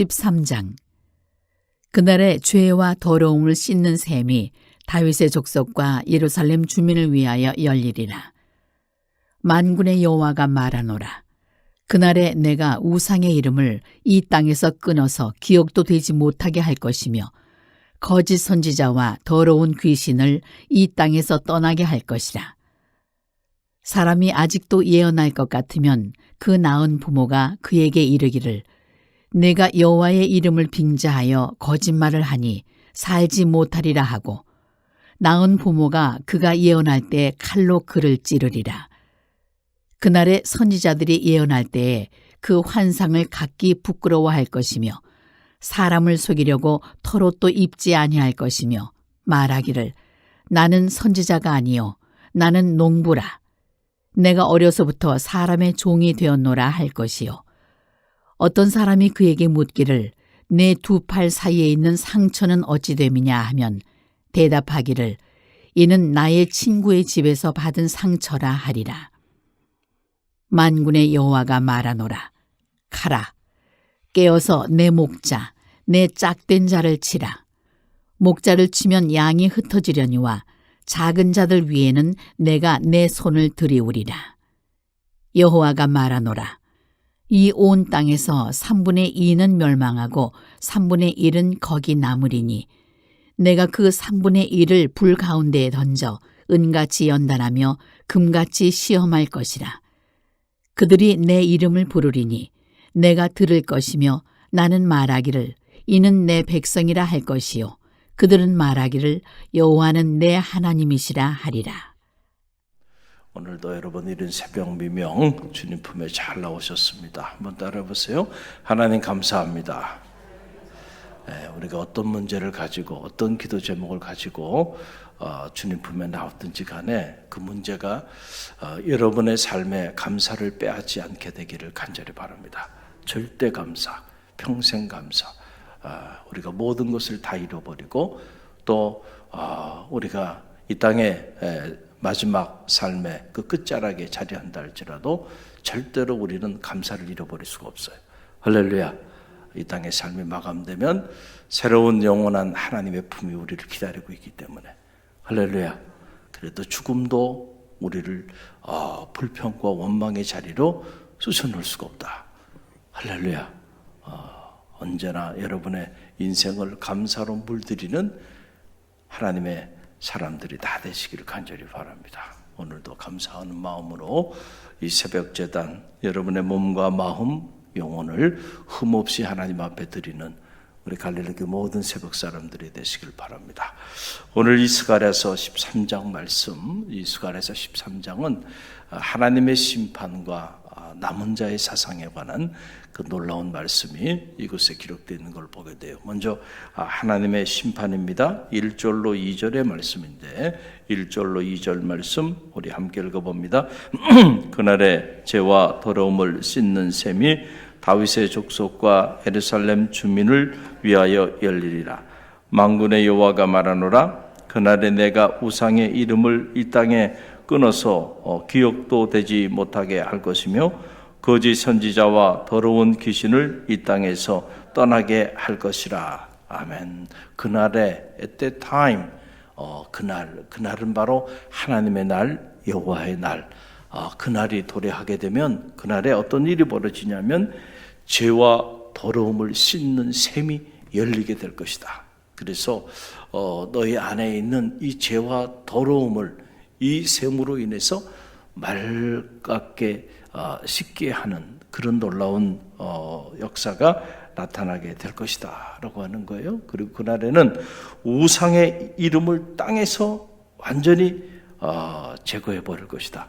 13장 그날에 죄와 더러움을 씻는 셈이 다윗의 족속과 예루살렘 주민을 위하여 열리리라. 만군의 여호와가 말하노라. 그날에 내가 우상의 이름을 이 땅에서 끊어서 기억도 되지 못하게 할 것이며 거짓 선지자와 더러운 귀신을 이 땅에서 떠나게 할 것이라. 사람이 아직도 예언할 것 같으면 그 나은 부모가 그에게 이르기를 내가 여호와의 이름을 빙자하여 거짓말을 하니 살지 못하리라 하고 나은 부모가 그가 예언할 때 칼로 그를 찌르리라. 그날에 선지자들이 예언할 때에 그 환상을 각기 부끄러워할 것이며 사람을 속이려고 털옷도 입지 아니할 것이며 말하기를 나는 선지자가 아니요 나는 농부라 내가 어려서부터 사람의 종이 되었노라 할 것이요 어떤 사람이 그에게 묻기를 내 두 팔 사이에 있는 상처는 어찌 됨이냐 하면 대답하기를 이는 나의 친구의 집에서 받은 상처라 하리라. 만군의 여호와가 말하노라. 가라. 깨어서 내 목자, 내 짝된 자를 치라. 목자를 치면 양이 흩어지려니와 작은 자들 위에는 내가 내 손을 들이우리라. 여호와가 말하노라. 이 온 땅에서 3분의 2는 멸망하고 3분의 1은 거기 남으리니 내가 그 3분의 1을 불 가운데에 던져 은같이 연단하며 금같이 시험할 것이라. 그들이 내 이름을 부르리니 내가 들을 것이며 나는 말하기를 이는 내 백성이라 할 것이요 그들은 말하기를 여호와는 내 하나님이시라 하리라. 오늘도 여러분 이른 새벽 미명 주님 품에 잘 나오셨습니다. 한번 따라 보세요. 하나님 감사합니다. 예, 우리가 어떤 문제를 가지고 어떤 기도 제목을 가지고 어, 주님 품에 나왔든지 간에 그 문제가 어, 여러분의 삶에 감사를 빼앗지 않게 되기를 간절히 바랍니다. 절대 감사, 평생 감사. 아, 우리가 모든 것을 다 잃어버리고 또 아, 우리가 이 땅에 에, 마지막 삶의 그 끝자락에 자리한다 할지라도 절대로 우리는 감사를 잃어버릴 수가 없어요. 할렐루야. 이 땅의 삶이 마감되면 새로운 영원한 하나님의 품이 우리를 기다리고 있기 때문에 할렐루야. 그래도 죽음도 우리를 어, 불평과 원망의 자리로 쑤셔놓을 수가 없다. 할렐루야. 어, 언제나 여러분의 인생을 감사로 물들이는 하나님의 사람들이 다 되시기를 간절히 바랍니다. 오늘도 감사하는 마음으로 이 새벽 재단 여러분의 몸과 마음, 영혼을 흠없이 하나님 앞에 드리는 우리 갈릴리 모든 새벽 사람들이 되시길 바랍니다. 오늘 이스갈에서 13장 말씀, 이스갈에서 13장은 하나님의 심판과 남은 자의 사상에 관한 그 놀라운 말씀이 이곳에 기록되어 있는 걸 보게 돼요. 먼저 하나님의 심판입니다. 1절로 2절의 말씀인데 1절로 2절 말씀 우리 함께 읽어봅니다. 그날에 죄와 더러움을 씻는 셈이 다윗의 족속과 예루살렘 주민을 위하여 열리리라. 망군의 여호와가 말하노라. 그날에 내가 우상의 이름을 이 땅에 끊어서 어, 기억도 되지 못하게 할 것이며 거짓 선지자와 더러운 귀신을 이 땅에서 떠나게 할 것이라. 아멘. 그날에 at that time 어, 그날 그날은 바로 하나님의 날 여호와의 날. 어, 그날이 도래하게 되면 그날에 어떤 일이 벌어지냐면 죄와 더러움을 씻는 셈이 열리게 될 것이다. 그래서 어, 너희 안에 있는 이 죄와 더러움을 이 셈으로 인해서 맑게 어, 씻게 하는 그런 놀라운 어, 역사가 나타나게 될 것이다 라고 하는 거예요. 그리고 그날에는 우상의 이름을 땅에서 완전히 어, 제거해 버릴 것이다.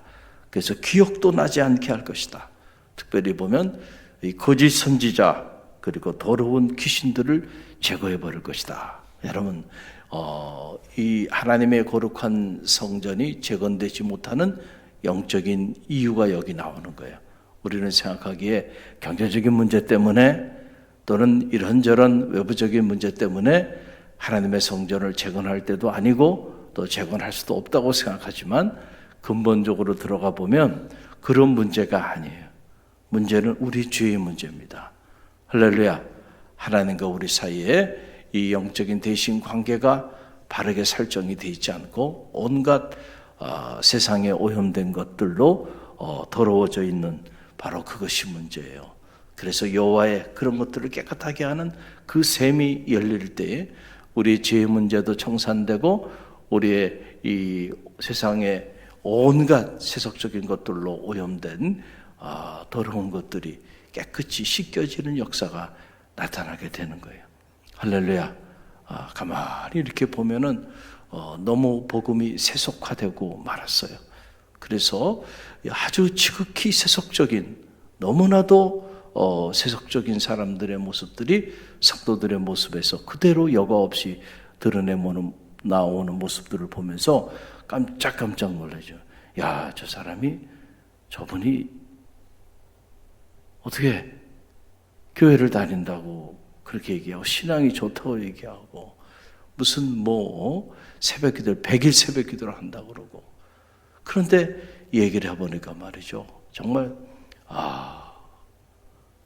그래서 기억도 나지 않게 할 것이다. 특별히 보면 이 거짓 선지자 그리고 더러운 귀신들을 제거해 버릴 것이다. 여러분 어, 이 하나님의 거룩한 성전이 재건되지 못하는 영적인 이유가 여기 나오는 거예요. 우리는 생각하기에 경제적인 문제 때문에 또는 이런저런 외부적인 문제 때문에 하나님의 성전을 재건할 때도 아니고 또 재건할 수도 없다고 생각하지만 근본적으로 들어가 보면 그런 문제가 아니에요. 문제는 우리 죄의 문제입니다. 할렐루야. 하나님과 우리 사이에 이 영적인 대신 관계가 바르게 설정이 되어 있지 않고 온갖 어, 세상에 오염된 것들로 어, 더러워져 있는 바로 그것이 문제예요. 그래서 여호와의 그런 것들을 깨끗하게 하는 그 샘이 열릴 때에 우리 죄의 문제도 청산되고 우리의 이 세상에 온갖 세속적인 것들로 오염된 아, 더러운 것들이 깨끗이 씻겨지는 역사가 나타나게 되는 거예요. 할렐루야. 아, 가만히 이렇게 보면은 어, 너무 복음이 세속화되고 말았어요. 그래서 아주 지극히 세속적인 너무나도 어, 세속적인 사람들의 모습들이 성도들의 모습에서 그대로 여과 없이 드러내보는 나오는 모습들을 보면서 깜짝깜짝 놀라죠. 야, 저 사람이 저분이 어떻게 교회를 다닌다고 그렇게 얘기하고 신앙이 좋다고 얘기하고 무슨 뭐 새벽 기도를 100일 새벽 기도를 한다고 그러고 그런데 얘기를 해 보니까 말이죠. 정말 아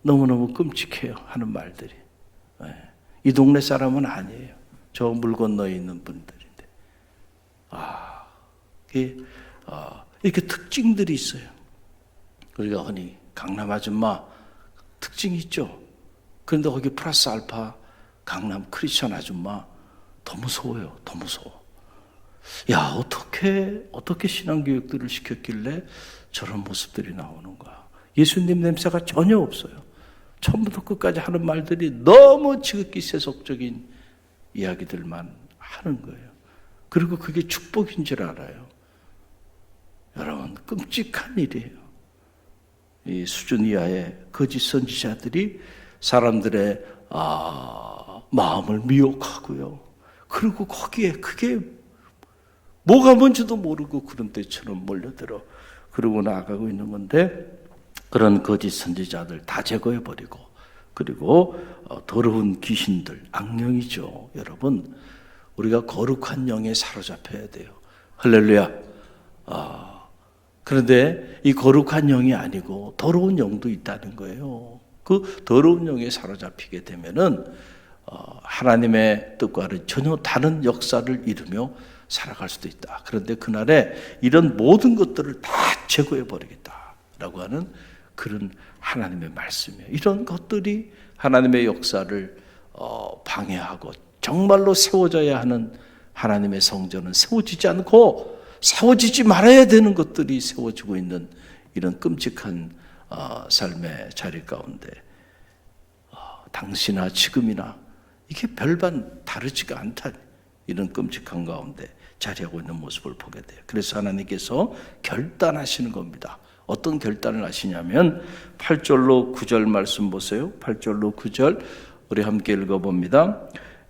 너무너무 끔찍해요 하는 말들이 예. 이 동네 사람은 아니에요. 저 물 건너에 있는 분들인데 아 이게 아, 이렇게 특징들이 있어요. 우리가 흔히 강남 아줌마 특징이 있죠. 그런데 거기 플러스 알파 강남 크리스천 아줌마 더 무서워요. 더 무서워. 야, 어떻게, 어떻게 신앙교육들을 시켰길래 저런 모습들이 나오는가. 예수님 냄새가 전혀 없어요. 처음부터 끝까지 하는 말들이 너무 지극히 세속적인 이야기들만 하는 거예요. 그리고 그게 축복인 줄 알아요. 여러분, 끔찍한 일이에요. 이 수준 이하의 거짓 선지자들이 사람들의 아, 마음을 미혹하고요. 그리고 거기에 그게 뭐가 뭔지도 모르고 그런 때처럼 몰려들어 그러고 나가고 있는 건데 그런 거짓 선지자들 다 제거해 버리고 그리고 어, 더러운 귀신들 악령이죠. 여러분 우리가 거룩한 영에 사로잡혀야 돼요. 할렐루야. 아, 그런데 이 거룩한 영이 아니고 더러운 영도 있다는 거예요. 그 더러운 영에 사로잡히게 되면은 어, 하나님의 뜻과는 전혀 다른 역사를 이루며 살아갈 수도 있다. 그런데 그날에 이런 모든 것들을 다 제거해 버리겠다라고 하는 그런 하나님의 말씀이에요. 이런 것들이 하나님의 역사를 어, 방해하고 정말로 세워져야 하는 하나님의 성전은 세워지지 않고 세워지지 말아야 되는 것들이 세워지고 있는 이런 끔찍한 어, 삶의 자리 가운데 어, 당시나 지금이나 이게 별반 다르지가 않다. 이런 끔찍한 가운데 자리하고 있는 모습을 보게 돼요. 그래서 하나님께서 결단하시는 겁니다. 어떤 결단을 하시냐면 8절로 9절 말씀 보세요. 8절로 9절 우리 함께 읽어봅니다.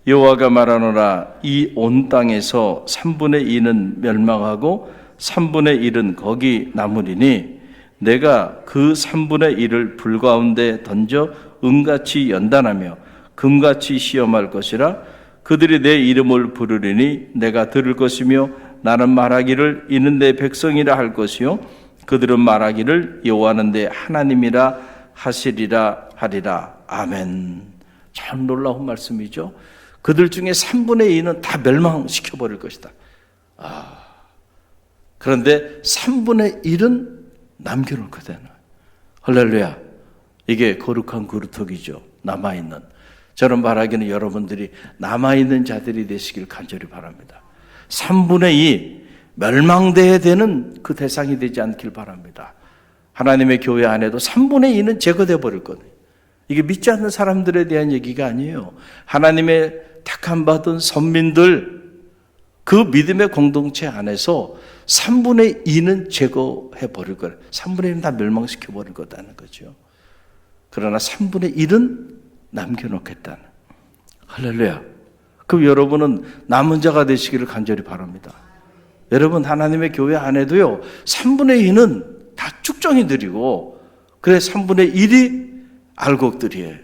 여호와가 말하노라 이 온 땅에서 3분의 2는 멸망하고 3분의 1은 거기 남으리니 내가 그 3분의 1을 불 가운데 던져 은같이 연단하며 금같이 시험할 것이라 그들이 내 이름을 부르리니 내가 들을 것이며 나는 말하기를 이는 내 백성이라 할 것이요 그들은 말하기를 여호와는 내 하나님이라 하시리라 하리라. 아멘. 참 놀라운 말씀이죠. 그들 중에 3분의 2는 다 멸망시켜 버릴 것이다. 아 그런데 3분의 1은 남겨놓을 거다 할렐루야 이게 거룩한 그루터기죠 남아있는 저는 말하기는 여러분들이 남아있는 자들이 되시길 간절히 바랍니다. 3분의 2 멸망돼야 되는 그 대상이 되지 않길 바랍니다. 하나님의 교회 안에도 3분의 2는 제거돼 버릴 거예요. 이게 믿지 않는 사람들에 대한 얘기가 아니에요. 하나님의 택함 받은 선민들 그 믿음의 공동체 안에서 3분의 2는 제거해 버릴 거예요. 3분의 1은 다 멸망시켜 버릴 거다는 거죠. 그러나 3분의 1은 남겨놓겠다는. 할렐루야. 그럼 여러분은 남은 자가 되시기를 간절히 바랍니다. 여러분, 하나님의 교회 안에도요, 3분의 2는 다 축정이들이고, 그래, 3분의 1이 알곡들이에요.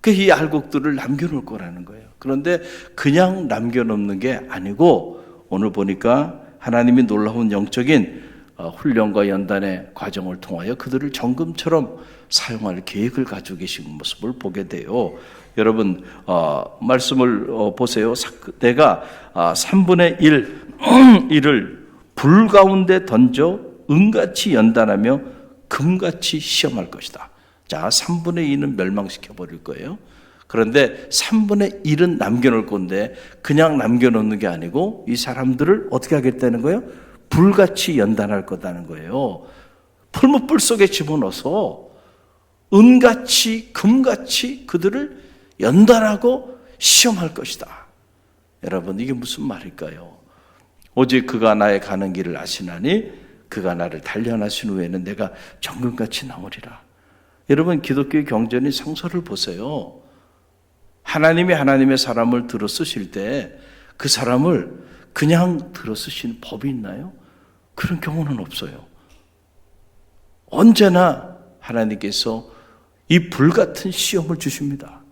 그이 알곡들을 남겨놓을 거라는 거예요. 그런데 그냥 남겨놓는 게 아니고, 오늘 보니까 하나님이 놀라운 영적인 어, 훈련과 연단의 과정을 통하여 그들을 정금처럼 사용할 계획을 가지고 계신 모습을 보게 돼요. 여러분 어, 말씀을 어, 보세요. 사- 내가 아, 3분의 1 일을 불 가운데 던져 은같이 연단하며 금같이 시험할 것이다. 자, 3분의 2는 멸망시켜 버릴 거예요. 그런데 3분의 1은 남겨놓을 건데 그냥 남겨놓는 게 아니고 이 사람들을 어떻게 하겠다는 거예요? 불같이 연단할 거다는 거예요. 풀무불 속에 집어넣어서 은같이 금같이 그들을 연단하고 시험할 것이다. 여러분 이게 무슨 말일까요? 오직 그가 나의 가는 길을 아시나니 그가 나를 단련하신 후에는 내가 정금같이 나오리라. 여러분 기독교의 경전이 성서를 보세요. 하나님이 하나님의 사람을 들어 쓰실 때 그 사람을 그냥 들어 쓰신 법이 있나요? 그런 경우는 없어요. 언제나 하나님께서 이 불같은 시험을 주십니다.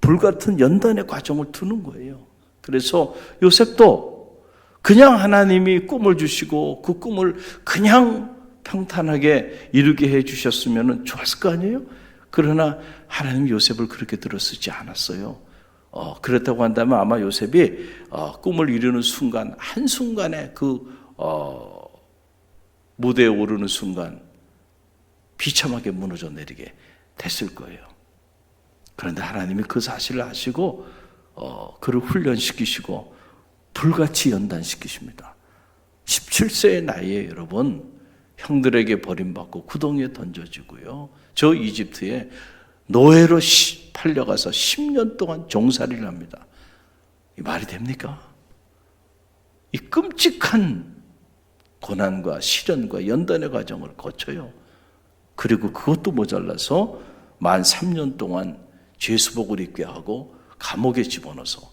불같은 연단의 과정을 두는 거예요. 그래서 요셉도 그냥 하나님이 꿈을 주시고 그 꿈을 그냥 평탄하게 이루게 해 주셨으면 좋았을 거 아니에요? 그러나 하나님 요셉을 그렇게 들어 쓰지 않았어요. 어, 그렇다고 한다면 아마 요셉이 어, 꿈을 이루는 순간, 한순간에 그, 어, 무대에 오르는 순간 비참하게 무너져 내리게 됐을 거예요. 그런데 하나님이 그 사실을 아시고 어, 그를 훈련시키시고 불같이 연단시키십니다. 17세의 나이에 여러분 형들에게 버림받고 구덩이에 던져지고요. 저 이집트에 노예로 시- 팔려가서 10년 동안 종살이를 합니다. 이 말이 됩니까? 이 끔찍한 고난과 시련과 연단의 과정을 거쳐요. 그리고 그것도 모자라서 만 3년 동안 죄수복을 입게 하고 감옥에 집어넣어서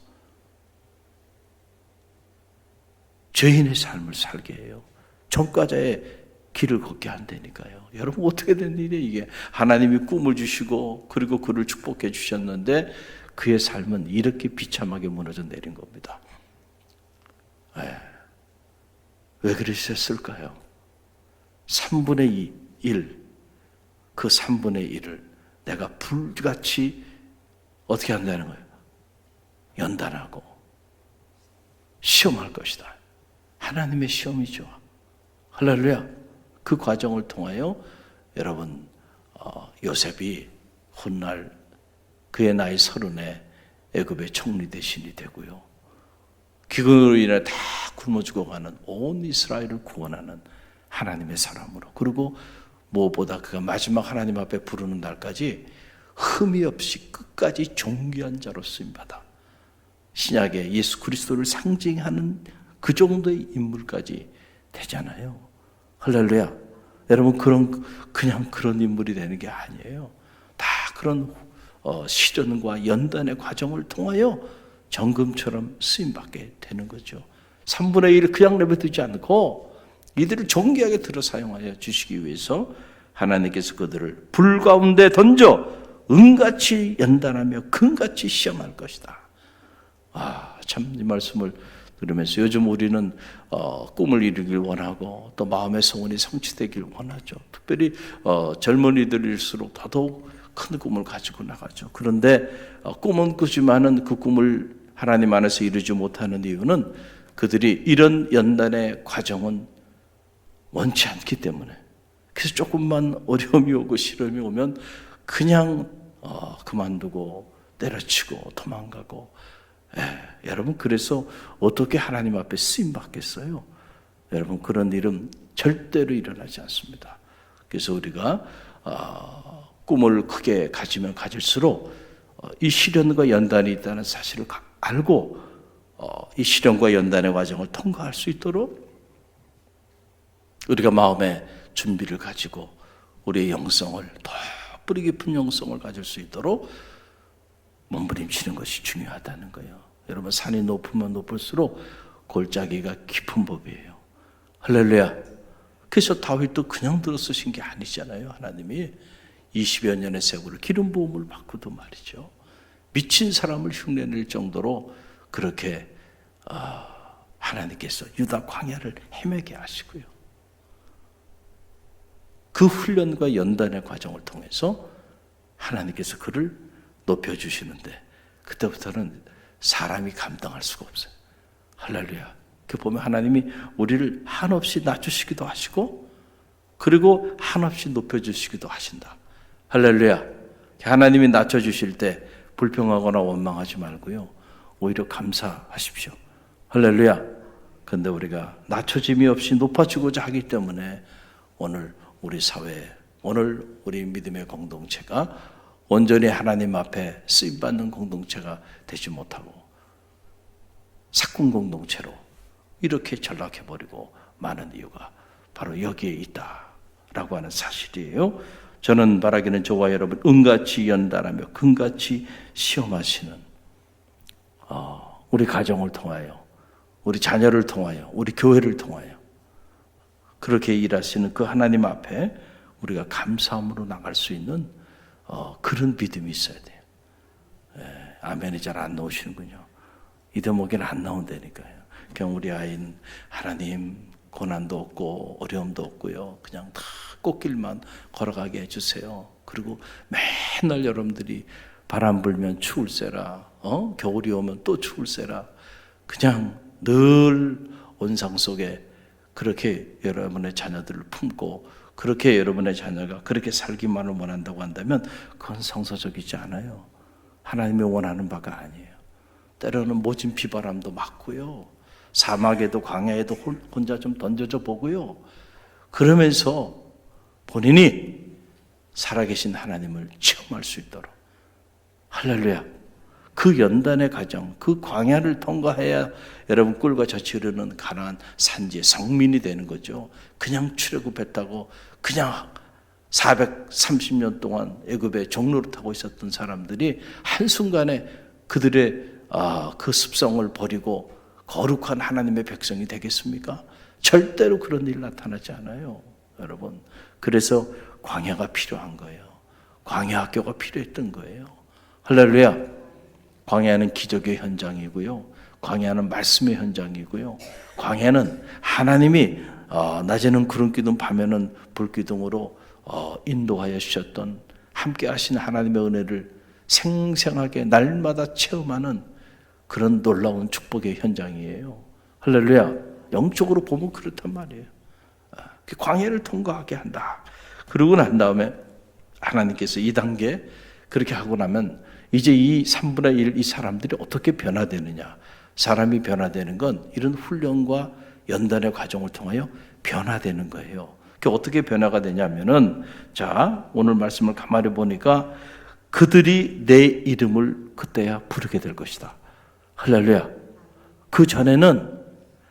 죄인의 삶을 살게 해요. 전과자의 길을 걷게 한다니까요. 여러분 어떻게 된 일이에요 이게? 하나님이 꿈을 주시고 그리고 그를 축복해 주셨는데 그의 삶은 이렇게 비참하게 무너져 내린 겁니다. 예. 왜 그러셨을까요? 3분의 2, 1, 그 3분의 1을 내가 불같이 어떻게 한다는 거예요? 연단하고 시험할 것이다. 하나님의 시험이죠. 할렐루야. 그 과정을 통하여 여러분 어, 요셉이 훗날 그의 나이 서른에 애굽의 총리 대신이 되고요. 기근으로 인해 다 굶어 죽어가는 온 이스라엘을 구원하는 하나님의 사람으로 그리고 무엇보다 그가 마지막 하나님 앞에 부르는 날까지 흠이 없이 끝까지 존귀한 자로 쓰임받아 신약의 예수 그리스도를 상징하는 그 정도의 인물까지 되잖아요. 할렐루야. 여러분 그런 그냥 그런 인물이 되는 게 아니에요. 다 그런 어, 시련과 연단의 과정을 통하여 정금처럼 쓰임 받게 되는 거죠. 3분의 1을 그냥 내버두지 않고 이들을 존귀하게 들어 사용하여 주시기 위해서 하나님께서 그들을 불 가운데 던져 은같이 연단하며 금같이 시험할 것이다. 아, 참 이 말씀을 들으면서 요즘 우리는 어, 꿈을 이루길 원하고 또 마음의 소원이 성취되길 원하죠. 특별히 어, 젊은이들일수록 더더욱 큰 꿈을 가지고 나가죠. 그런데 어, 꿈은 꾸지만은 그 꿈을 하나님 안에서 이루지 못하는 이유는 그들이 이런 연단의 과정은 원치 않기 때문에 그래서 조금만 어려움이 오고 시련이 오면 그냥 어, 그만두고 때려치고 도망가고 예, 여러분 그래서 어떻게 하나님 앞에 쓰임 받겠어요? 여러분 그런 일은 절대로 일어나지 않습니다. 그래서 우리가 어, 꿈을 크게 가지면 가질수록 어, 이 시련과 연단이 있다는 사실을 가- 알고 어, 이 시련과 연단의 과정을 통과할 수 있도록 우리가 마음의 준비를 가지고 우리의 영성을 더 뿌리 깊은 영성을 가질 수 있도록 몸부림치는 것이 중요하다는 거예요. 여러분 산이 높으면 높을수록 골짜기가 깊은 법이에요. 할렐루야. 그래서 다윗도 그냥 들어 쓰신 게 아니잖아요. 하나님이 20여 년의 세월을 기름 부음을 받고도 말이죠. 미친 사람을 흉내낼 정도로 그렇게 아, 하나님께서 유다 광야를 헤매게 하시고요. 그 훈련과 연단의 과정을 통해서 하나님께서 그를 높여주시는데 그때부터는 사람이 감당할 수가 없어요. 할렐루야. 그 보면 하나님이 우리를 한없이 낮추시기도 하시고 그리고 한없이 높여주시기도 하신다. 할렐루야. 하나님이 낮춰주실 때 불평하거나 원망하지 말고요. 오히려 감사하십시오. 할렐루야. 근데 우리가 낮춰짐이 없이 높아지고자 하기 때문에 오늘 우리 사회, 오늘 우리 믿음의 공동체가 온전히 하나님 앞에 쓰임받는 공동체가 되지 못하고 사꾼 공동체로 이렇게 전락해버리고 많은 이유가 바로 여기에 있다라고 하는 사실이에요. 저는 바라기는 저와 여러분 은같이 연단하며 금같이 시험하시는 어, 우리 가정을 통하여 우리 자녀를 통하여 우리 교회를 통하여 그렇게 일하시는 그 하나님 앞에 우리가 감사함으로 나갈 수 있는 어, 그런 믿음이 있어야 돼요. 예, 아멘이 잘 안 나오시는군요. 이 대목에는 안 나온다니까요. 그냥 우리 아이는 하나님 고난도 없고 어려움도 없고요. 그냥 다 꽃길만 걸어가게 해주세요. 그리고 맨날 여러분들이 바람 불면 추울세라, 어? 겨울이 오면 또 추울세라. 그냥 늘 온상 속에 그렇게 여러분의 자녀들을 품고 그렇게 여러분의 자녀가 그렇게 살기만을 원한다고 한다면 그건 성서적이지 않아요. 하나님이 원하는 바가 아니에요. 때로는 모진 비바람도 맞고요. 사막에도 광야에도 홀- 혼자 좀 던져져 보고요. 그러면서 본인이 살아계신 하나님을 체험할 수 있도록 할렐루야. 그 연단의 과정, 그 광야를 통과해야 여러분 꿀과 젖이 흐르는 가나안 산지의 성민이 되는 거죠. 그냥 출애굽 했다고 그냥 430년 동안 애굽의 종로를 타고 있었던 사람들이 한순간에 그들의 아, 그 습성을 버리고 거룩한 하나님의 백성이 되겠습니까? 절대로 그런 일 나타나지 않아요. 여러분. 그래서 광야가 필요한 거예요. 광야 학교가 필요했던 거예요. 할렐루야. 광야는 기적의 현장이고요. 광야는 말씀의 현장이고요. 광야는 하나님이 어, 낮에는 구름 기둥, 밤에는 불 기둥으로 어, 인도하여 주셨던 함께 하신 하나님의 은혜를 생생하게 날마다 체험하는 그런 놀라운 축복의 현장이에요. 할렐루야. 영적으로 보면 그렇단 말이에요. 아, 그 광야를 통과하게 한다. 그러고 난 다음에 하나님께서 이 단계 그렇게 하고 나면 이제 이 3분의 1 이 사람들이 어떻게 변화되느냐. 사람이 변화되는 건 이런 훈련과 연단의 과정을 통하여 변화되는 거예요. 그 어떻게 변화가 되냐면은 자, 오늘 말씀을 가만히 보니까 그들이 내 이름을 그때야 부르게 될 것이다. 할렐루야. 그 전에는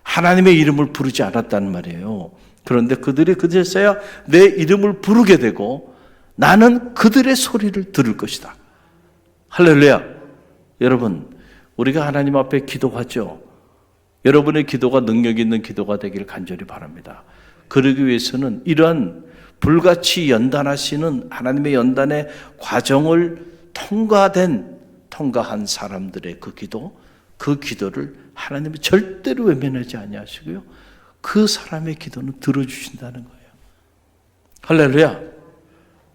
하나님의 이름을 부르지 않았다는 말이에요. 그런데 그들이 그제서야 내 이름을 부르게 되고 나는 그들의 소리를 들을 것이다. 할렐루야. 여러분, 우리가 하나님 앞에 기도하죠. 여러분의 기도가 능력 있는 기도가 되기를 간절히 바랍니다. 그러기 위해서는 이러한 불같이 연단하시는 하나님의 연단의 과정을 통과된 통과한 사람들의 그 기도, 그 기도를 하나님이 절대로 외면하지 아니하시고요. 그 사람의 기도는 들어주신다는 거예요. 할렐루야.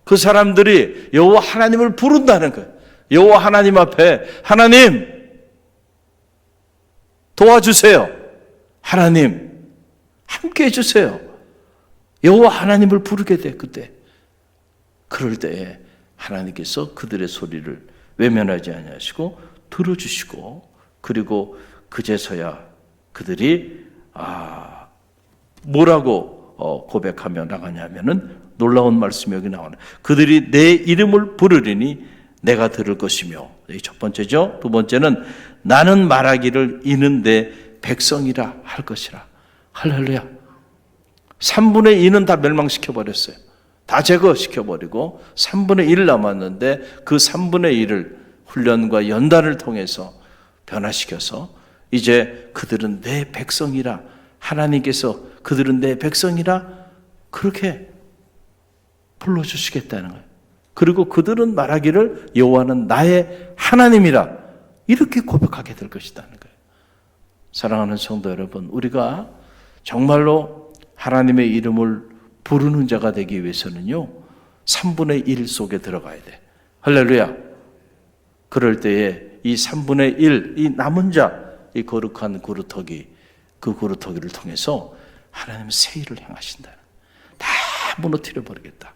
그 사람들이 여호와 하나님을 부른다는 거예요. 여호와 하나님 앞에 하나님 도와주세요. 하나님 함께 해주세요. 여호와 하나님을 부르게 돼 그때. 그럴 때에 하나님께서 그들의 소리를 외면하지 아니하시고 들어주시고 그리고 그제서야 그들이 아 뭐라고 어, 고백하며 나가냐면은 놀라운 말씀이 여기 나오네. 그들이 내 이름을 부르리니 내가 들을 것이며 이첫 번째죠. 두 번째는 나는 말하기를 이는 내 백성이라 할 것이라. 할렐루야. 3분의 2는 다 멸망시켜 버렸어요. 다 제거시켜 버리고 3분의 1 남았는데 그 3분의 1을 훈련과 연단을 통해서 변화시켜서 이제 그들은 내 백성이라 하나님께서 그들은 내 백성이라 그렇게 불러주시겠다는 거예요. 그리고 그들은 말하기를 여호와는 나의 하나님이라 이렇게 고백하게 될 것이라는 거예요. 사랑하는 성도 여러분, 우리가 정말로 하나님의 이름을 부르는 자가 되기 위해서는요. 3분의 1 속에 들어가야 돼. 할렐루야. 그럴 때에 이 3분의 1, 이 남은 자, 이 거룩한 그루터기, 그 그루터기를 통해서 하나님은 새 일을 행하신다. 다 무너뜨려 버리겠다.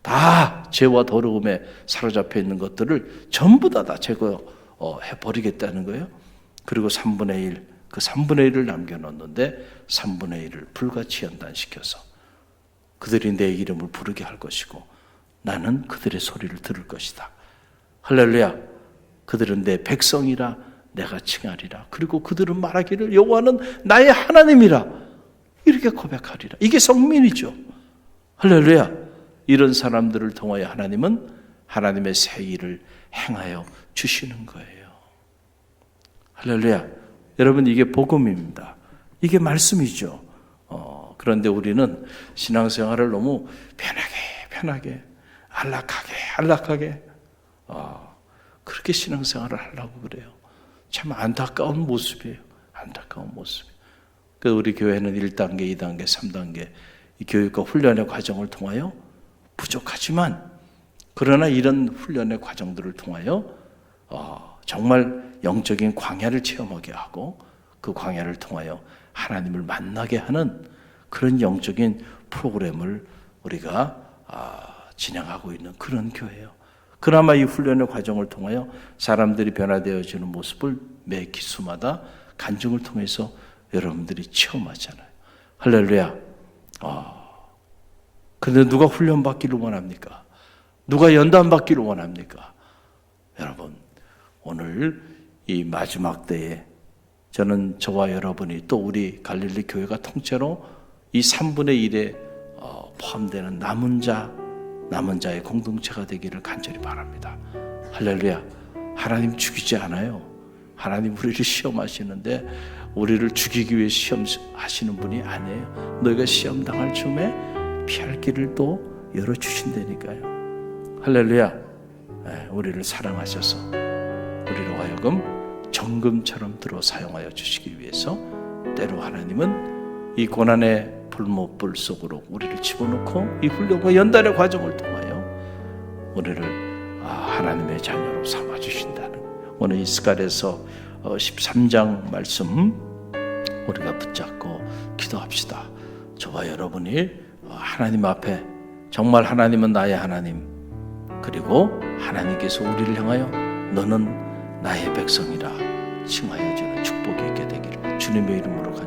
다 죄와 더러움에 사로잡혀 있는 것들을 전부 다 다 제거 해 버리겠다는 거예요. 그리고 3분의 1, 그 3분의 1을 남겨놓는데 3분의 1을 불같이 연단시켜서 그들이 내 이름을 부르게 할 것이고 나는 그들의 소리를 들을 것이다. 할렐루야. 그들은 내 백성이라 내가 칭하리라. 그리고 그들은 말하기를 여호와는 나의 하나님이라. 이렇게 고백하리라. 이게 성민이죠. 할렐루야. 이런 사람들을 통하여 하나님은 하나님의 새 일을 행하여 주시는 거예요. 할렐루야. 여러분 이게 복음입니다. 이게 말씀이죠. 어, 그런데 우리는 신앙생활을 너무 편하게 편하게 안락하게 안락하게 어, 그렇게 신앙생활을 하려고 그래요. 참 안타까운 모습이에요. 안타까운 모습. 그 우리 교회는 1단계, 2단계, 3단계 이 교육과 훈련의 과정을 통하여 부족하지만 그러나 이런 훈련의 과정들을 통하여 어, 정말 영적인 광야를 체험하게 하고 그 광야를 통하여 하나님을 만나게 하는 그런 영적인 프로그램을 우리가 아, 진행하고 있는 그런 교회예요. 그나마 이 훈련의 과정을 통하여 사람들이 변화되어지는 모습을 매 기수마다 간증을 통해서 여러분들이 체험하잖아요. 할렐루야. 아, 근데 누가 훈련 받기를 원합니까? 누가 연단 받기를 원합니까? 여러분, 오늘 이 마지막 때에 저는 저와 여러분이 또 우리 갈릴리 교회가 통째로 이 3분의 1에 어, 포함되는 남은 자, 남은 자의 공동체가 되기를 간절히 바랍니다. 할렐루야. 하나님 죽이지 않아요. 하나님 우리를 시험하시는데 우리를 죽이기 위해 시험하시는 분이 아니에요. 너희가 시험 당할 쯤에 피할 길을 또 열어 주신다니까요. 할렐루야. 예, 우리를 사랑하셔서 우리로 하여금 정금처럼 들어 사용하여 주시기 위해서 때로 하나님은 이 고난의 불못불 속으로 우리를 집어넣고 이 훈련과 연단의 과정을 통하여 우리를 아, 하나님의 자녀로 삼아 주신다는 오늘 이스갈에서 13장 말씀 우리가 붙잡고 기도합시다. 저와 여러분이 어, 하나님 앞에 정말 하나님은 나의 하나님 그리고 하나님께서 우리를 향하여 너는 나의 백성이라 칭하여 주는 축복이 있게 되기를 주님의 이름으로 간절히